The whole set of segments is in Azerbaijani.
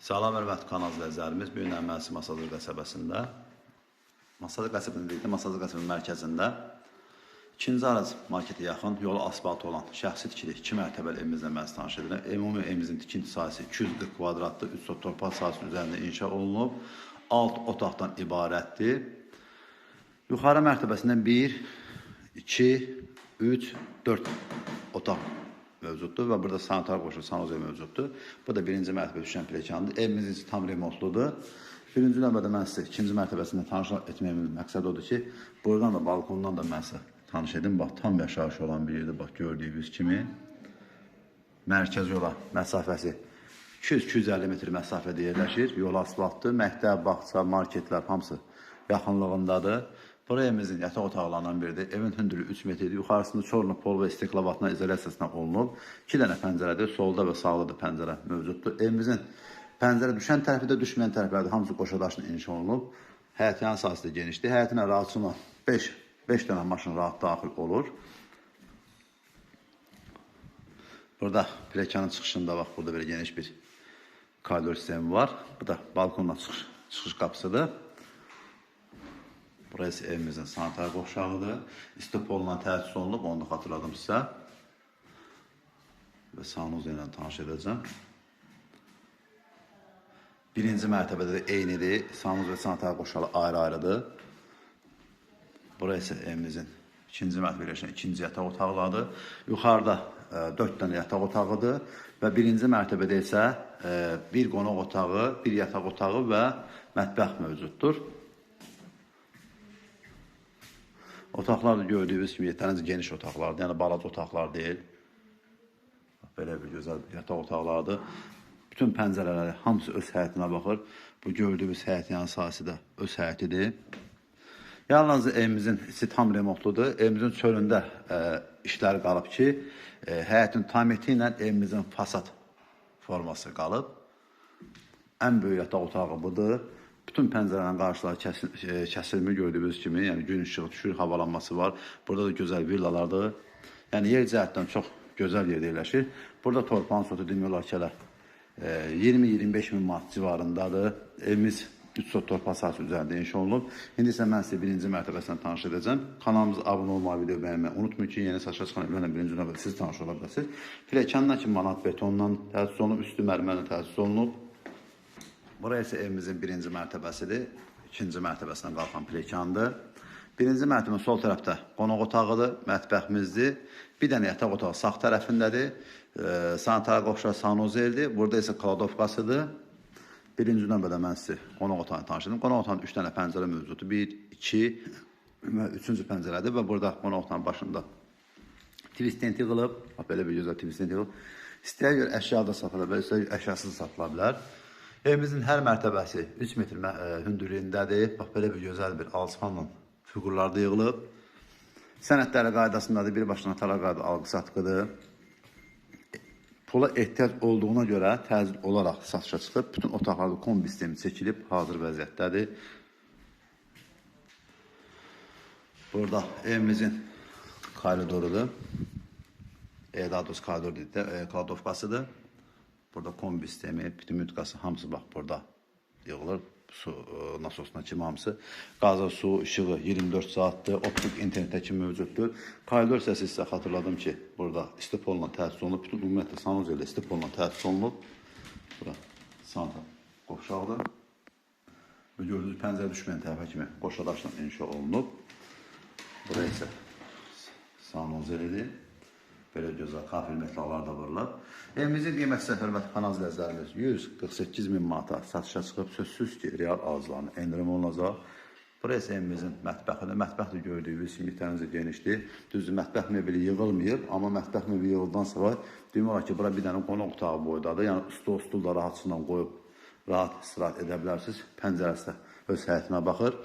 Salam hörmətli kanal izləyicilərimiz, bu gün əməlsi Masazır qəsəbəsində, Masazır qəsəbəsində deyil, Masazır qəsəbəsinin mərkəzində ikinci arız marketə yaxın, yolu asfalt olan şəxsi tikili 2 mərtəbəli evimizlə mən tanış edirəm. Ümumi evimizin tikinti sahəsi 240 kvadratlı, 3 sot torpaq sahəsi üzərində inşa olunub. Alt otaqdan ibarətdir. Yuxarı mərtəbəsindən 1, 2, 3, 4 otaq mövcuddur və burada sanitar qoşulu sanuzel mövcuddur. Bu da birinci mərtəbə düşən plekandır. Evimiz tam remontludur. Birinci növbədə mən sizə ikinci mərtəbəsində tanış etməyimin məqsədi odur ki, buradan da balkondan da mən sizə tanış edim. Bax, tam yaşayış olan bir yerdir. Bax, gördüyünüz kimi mərkəz yola məsafəsi 200-250 metr məsafədə yerləşir. Yol asfaltdır. Məktəb, bağça, marketlər hamısı yaxınlığındadır. Bura evimizin yataq otaqlarından biridir. Evin hündürlüyü 3 metrdir. Yuxarısında çorlu pol və istiklavatına izolyasiyasına olunub. 2 dənə pəncərədir. Solda və sağda da pəncərə mövcuddur. Evimizin pəncərə düşən tərəfi də düşməyən tərəfləri də hamısı qoşa daşla inşa olunub. Həyət yan sahəsi də genişdir. Həyətinə rahatçılıqla 5 5 dənə maşın rahat daxil olur. Burada plekanın çıxışında bax burada belə geniş bir koridor sistemi var. Bu da balkondan çıxış, çıxış qapısıdır. Burası evimizin sanitar qovşağıdır. İstipolla təchiz olunub, onu da xatırladım sizə. Və sanuzu ilə tanış edəcəm. Birinci mərtəbədə də eynidir. Sanuz və sanitar qovşağı ayrı-ayrıdır. Burası evimizin ikinci mərtəbə yerləşən ikinci yataq otaqlarıdır. Yuxarıda e, 4 dənə yataq otağıdır və birinci mərtəbədə isə e, bir qonaq otağı, bir yataq otağı və mətbəx mövcuddur. Otaqlar da gördüyünüz kimi yetərincə geniş otaqlardır. Yəni balaca otaqlar deyil. Belə bir gözəl yataq otaqlardır. Bütün pəncərələri hamısı öz həyətinə baxır. Bu gördüyümüz həyət yan sahəsi də öz həyətidir. Yalnız evimizin içi tam remontludur. Evimizin çölündə e, işlər qalıb ki, e, həyətin tameti ilə evimizin fasad forması qalıb. Ən böyük yataq otağı budur. Bütün pəncərələrin qarşıları kəsil, e, kəsilmir gördüyünüz kimi, yəni gün işığı düşür, havalanması var. Burada da gözəl villalardır. Yəni yer cəhətdən çox gözəl yerdə yerləşir. Burada torpağın sotu demək olar ki, e, 20-25 min manat civarındadır. Evimiz 3 sot torpaq sahəsi üzərində inşa olunub. İndi isə mən sizə birinci mərtəbəsindən tanış edəcəm. Kanalımıza abunə olmağı, video bəyənməyi unutmayın ki, yeni saçlar çıxan evlərlə birinci növbədə siz tanış ola bilərsiniz. Pilləkəndən ki, manat betondan təsis olunub, üstü mərmərlə təsis olunub. Burası evimizin birinci mərtəbəsidir. İkinci mərtəbəsindən qalxan pilləkəndir. Birinci mərtəbənin sol tərəfdə qonaq otağıdır, mətbəximizdir. Bir dənə yataq otağı sağ tərəfindədir. E, sanitar qovşaq sanuzeldir. Burada isə kladovkasıdır. Birinci növbədə mən sizə qonaq otağını tanış edim. Qonaq otağının 3 dənə pəncərə mövcuddur. 1, 2 və 3-cü pəncərədir və burada qonaq otağının başında twist tent yığılıb. Bax belə bir gözəl twist tent yığılıb. İstəyə görə əşya da satıla bilər, istəyə görə əşyasız satıla bilər. Evimizin hər mərtəbəsi 3 metr ə, hündürlüyündədir. Bax belə bir gözəl bir alçıpanla fiqurlar da yığılıb. Sənədləri qaydasındadır. Bir başına tala qayda alqı satqıdır. Pula ehtiyac olduğuna görə təcil olaraq satışa çıxıb. Bütün otaqlarda kombi sistemi çəkilib, hazır vəziyyətdədir. Burada evimizin koridorudur. E, daha doğrusu koridor deyil də, e, kladovkasıdır. Burada kombi sistemi, mütkası hamısı bax burada yığılır. Su e, nasosuna kimi hamısı. Qaza, su, işığı 24 saatdır. Optik internetə kimi mövcuddur. Koridor səsi sizə xatırladım ki, burada istipolla təsis olunub. Bütün ümumiyyətlə sanuzel ilə istipolla təsis olunub. Bura santa qovşaqdır. Və gördüyünüz pəncərə düşməyən tərəfə kimi qoşa daşla inşa olunub. Bura isə sanuzelidir. Belə gözəl kafir metallar da vurulub. Evimizin qiyməti hörmətli kanal izləyicilərimiz 148 min manata satışa çıxıb sözsüz ki, real arzlarına endirim olunacaq. Burası evimizin mətbəxidir. Mətbəx də gördüyünüz kimi yetərincə genişdir. Düzdür, mətbəx mebeli yığılmayıb, amma mətbəx mebeli yığıldan sonra demək olar ki, bura bir dənə qonaq otağı boydadır. Yəni stol, stul da rahatçılıqla qoyub rahat istirahət edə bilərsiniz. Pəncərəsi də öz həyətinə baxır.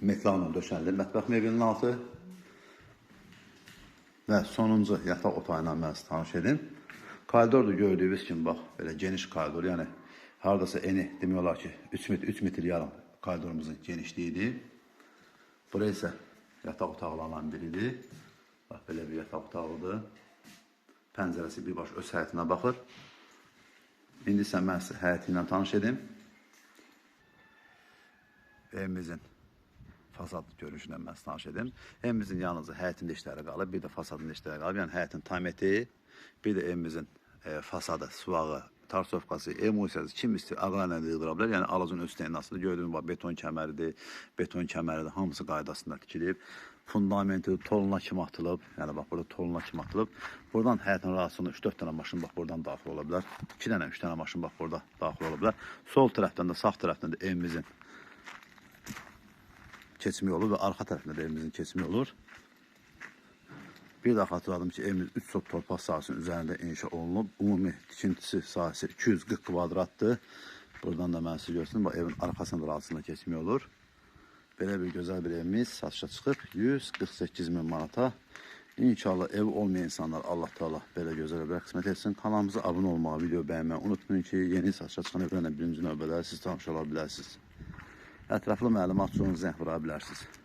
Meklanla döşənilib mətbəx mebelinin altı. Və sonuncu yataq otağı ilə mən sizi tanış edim. Koridor da gördüyünüz kimi bax, belə geniş koridor, yəni hardasa eni demək olar ki, 3 metr, 3 metr yarım koridorumuzun genişliyidir. Bura isə yataq otaqlarından biridir. Bax, belə bir yataq otağıdır. Pəncərəsi birbaşa öz həyətinə baxır. İndi isə mən həyəti ilə tanış edim. Evimizin fasad görünüşündən mən tanış edim. Evimizin yalnızca həyətində işləri qalıb, bir də fasadında işləri qalıb. Yəni həyətin tameti, bir də evimizin e, fasadı, suvağı, tarsovkası, emulsiyası kim istəyir ağlarla yığdıra bilər. Yəni alacın öz stendasıdır. Gördüyünüz bax beton kəməridir, beton kəməridir. Hamısı qaydasında tikilib. Fundamenti toluna kimi atılıb. Yəni bax burada toluna kimi atılıb. Buradan həyətin radiusunda 3-4 dənə maşın bax buradan daxil ola bilər. 2 dənə, 3 dənə maşın bax burada daxil ola bilər. Sol tərəfdən də, sağ tərəfdən də evimizin keçimi olur və arxa tərəfində də evimizin keçimi olur. Bir daha xatırladım ki, evimiz 3 sot torpaq sahəsinin üzərində inşa olunub. Ümumi tikintisi sahəsi 240 kvadratdır. Buradan da mən sizə göstərim. Bax, evin arxasında da arasında keçimi olur. Belə bir gözəl bir evimiz satışa çıxıb 148 min manata. İnşallah ev olmayan insanlar Allah Teala belə gözəl evlər qismət etsin. Kanalımıza abunə olmağı, video bəyənməyi unutmayın ki, yeni satışa çıxan evlərlə birinci növbədə siz tanış ola. Ətraflı məlumat üçün zəng vura bilərsiniz.